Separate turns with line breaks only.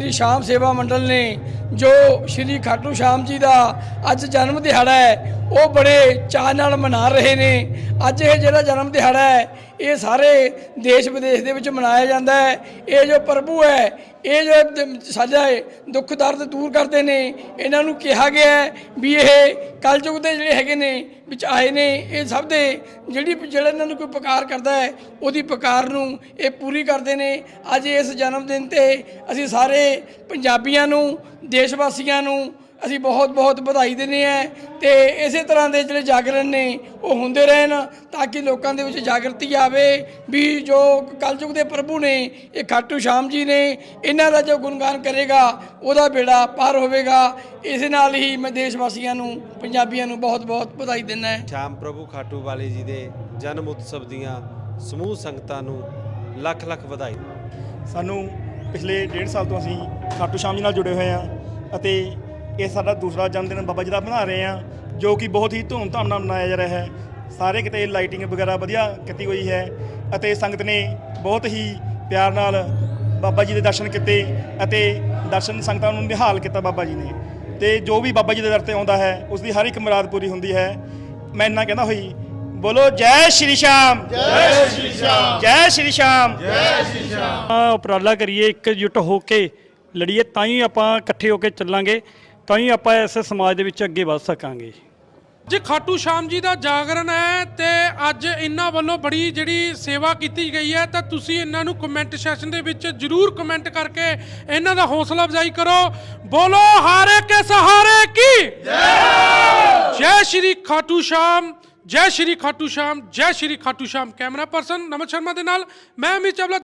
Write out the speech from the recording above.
ਸ੍ਰੀ ਸ਼ਾਮ ਸੇਵਾ ਮੰਡਲ ਨੇ ਜੋ ਸ਼੍ਰੀ ਖਾਟੂ ਸ਼ਾਮ ਜੀ ਦਾ ਅੱਜ ਜਨਮ ਦਿਹਾੜਾ ਹੈ, ਉਹ ਬੜੇ ਚਾਅ ਨਾਲ ਮਨਾ ਰਹੇ ਨੇ। ਅੱਜ ਇਹ ਜਿਹੜਾ ਜਨਮ ਦਿਹਾੜਾ ਹੈ, ਇਹ ਸਾਰੇ ਦੇਸ਼ ਵਿਦੇਸ਼ ਦੇ ਵਿੱਚ ਮਨਾਇਆ ਜਾਂਦਾ ਹੈ। ਇਹ ਜੋ ਪ੍ਰਭੂ ਹੈ, ਇਹ ਜੋ ਸਾਡਾ ਦੁੱਖ ਦਰਦ ਦੂਰ ਕਰਦੇ ਨੇ, ਇਹਨਾਂ ਨੂੰ ਕਿਹਾ ਗਿਆ ਹੈ ਵੀ ਇਹ ਕਲਯੁਗ ਦੇ ਜਿਹੜੇ ਹੈਗੇ ਨੇ, ਵਿੱਚ ਆਏ ਨੇ, ਇਹ ਸਭ ਦੇ ਜਿਹੜੀ ਜਿਹੜਾ ਇਹਨਾਂ ਨੂੰ ਕੋਈ ਪੁਕਾਰ ਕਰਦਾ ਹੈ, ਉਹਦੀ ਪੁਕਾਰ ਨੂੰ ਇਹ ਪੂਰੀ ਕਰਦੇ ਨੇ। ਅੱਜ ਇਸ ਜਨਮ ਦਿਨ ਤੇ ਅਸੀਂ ਸਾਰੇ ਪੰਜਾਬੀਆਂ ਨੂੰ ਦੇਸ਼ ਨੂੰ ਅਸੀਂ ਬਹੁਤ ਬਹੁਤ ਵਧਾਈ ਦਿੰਦੇ ਆ ਤੇ ਇਸੇ ਤਰ੍ਹਾਂ ਦੇ ਜਿਹੜੇ ਜਾਗਰਣ ਨੇ ਉਹ ਹੁੰਦੇ ਰਹਿਣ ਤਾਂ ਕਿ ਲੋਕਾਂ ਦੇ ਵਿੱਚ ਜਾਗਰਤੀ ਆਵੇ। ਵੀ ਜੋ ਕਲਯੁਗ ਦੇ ਪ੍ਰਭੂ ਨੇ ਇਹ ਖਾਟੂ ਸ਼ਾਮ ਜੀ ਨੇ ਇਹਨਾਂ ਦਾ ਜੋ ਗੁਣਗਾਨ ਕਰੇਗਾ ਉਹਦਾ ਬੇੜਾ ਪਾਰ ਹੋਵੇਗਾ। ਇਸ ਨਾਲ ਹੀ ਮੈਂ ਦੇਸ਼ ਵਾਸੀਆਂ ਨੂੰ ਪੰਜਾਬੀਆਂ ਨੂੰ ਬਹੁਤ ਬਹੁਤ ਵਧਾਈ ਦਿੰਦਾ ਹੈ।
ਸ਼ਾਮ ਪ੍ਰਭੂ ਖਾਟੂ ਵਾਲੇ ਜੀ ਦੇ ਜਨਮ ਉਤਸਵ ਦੀਆਂ ਸਮੂਹ ਸੰਗਤਾਂ ਨੂੰ ਲੱਖ ਲੱਖ ਵਧਾਈ।
ਸਾਨੂੰ ਪਿਛਲੇ ਡੇਢ ਸਾਲ ਤੋਂ ਅਸੀਂ ਖਾਟੂ ਸ਼ਾਮ ਜੀ ਨਾਲ ਜੁੜੇ ਹੋਏ ਹਾਂ ਅਤੇ ਇਹ ਸਾਡਾ ਦੂਸਰਾ ਜਨਮ ਦਿਨ ਬਾਬਾ ਜੀ ਦਾ ਬਣਾ ਰਹੇ ਹਾਂ, ਜੋ ਕਿ ਬਹੁਤ ਹੀ ਧੂਮਧਾਮ ਨਾਲ ਮਨਾਇਆ ਜਾ ਰਿਹਾ ਹੈ। ਸਾਰੇ ਕਿਤੇ ਲਾਈਟਿੰਗ ਵਗੈਰਾ ਵਧੀਆ ਕੀਤੀ ਹੋਈ ਹੈ ਅਤੇ ਸੰਗਤ ਨੇ ਬਹੁਤ ਹੀ ਪਿਆਰ ਨਾਲ ਬਾਬਾ ਜੀ ਦੇ ਦਰਸ਼ਨ ਕੀਤੇ ਅਤੇ ਦਰਸ਼ਨ ਸੰਗਤਾਂ ਨੂੰ ਨਿਹਾਲ ਕੀਤਾ ਬਾਬਾ ਜੀ ਨੇ। ਤੇ ਜੋ ਵੀ ਬਾਬਾ ਜੀ ਦੇ ਦਰ ਤੇ ਆਉਂਦਾ ਹੈ ਉਸ ਦੀ ਹਰ ਇੱਕ ਮੁਰਾਦ ਪੂਰੀ ਹੁੰਦੀ ਹੈ। ਮੈਂ ਇੰਨਾ ਕਹਿੰਦਾ ਹੋਈ ਬੋਲੋ ਜੈ ਸ਼੍ਰੀ ਸ਼ਾਮ। ਜੈ ਸ਼੍ਰੀ ਸ਼ਾਮ। ਜੈ ਸ਼੍ਰੀ ਸ਼ਾਮ।
ਆਪਾਂ ਉਪਰਾਲਾ ਕਰੀਏ ਇਕਜੁੱਟ ਹੋ ਕੇ ਲੜੀਏ ਤਾਂ ਹੀ ਆਪਾਂ ਇਕੱਠੇ ਹੋ ਕੇ ਚੱਲਾਂਗੇ ਤਾਂ ਹੀ ਆਪਾਂ ਇਸ ਸਮਾਜ ਦੇ ਵਿੱਚ ਅੱਗੇ ਵਧ ਸਕਾਂਗੇ।
ਜੀ ਖਾਟੂ ਸ਼ਾਮ ਜੀ ਦਾ ਜਾਗਰਣ ਹੈ ਤੇ ਅੱਜ ਇਹਨਾਂ ਵੱਲੋਂ ਬੜੀ ਜਿਹੜੀ ਸੇਵਾ ਕੀਤੀ ਗਈ ਹੈ ਤਾਂ ਤੁਸੀਂ ਇਹਨਾਂ ਨੂੰ ਕਮੈਂਟ ਸੈਸ਼ਨ ਦੇ ਵਿੱਚ ਜਰੂਰ ਕਮੈਂਟ ਕਰਕੇ ਇਹਨਾਂ ਦਾ ਹੌਸਲਾ ਅਫਜ਼ਾਈ ਕਰੋ। ਬੋਲੋ ਹਾਰੇ ਕੇ ਸਹਾਰੇ ਕੀ? ਜੈ। ਜੈ ਸ਼੍ਰੀ ਖਾਟੂ ਸ਼ਾਮ। ਜੈ ਸ਼੍ਰੀ ਖਾਟੂ ਸ਼ਾਮ, ਜੈ ਸ਼੍ਰੀ ਖਾਟੂ ਸ਼ਾਮ, ਕੈਮਰਾ ਪਰਸਨ ਨਮਨ ਸ਼ਰਮਾ ਦੇ ਨਾਲ, ਮੈਂ ਅਮਿਤ ਚਾਵਲਾ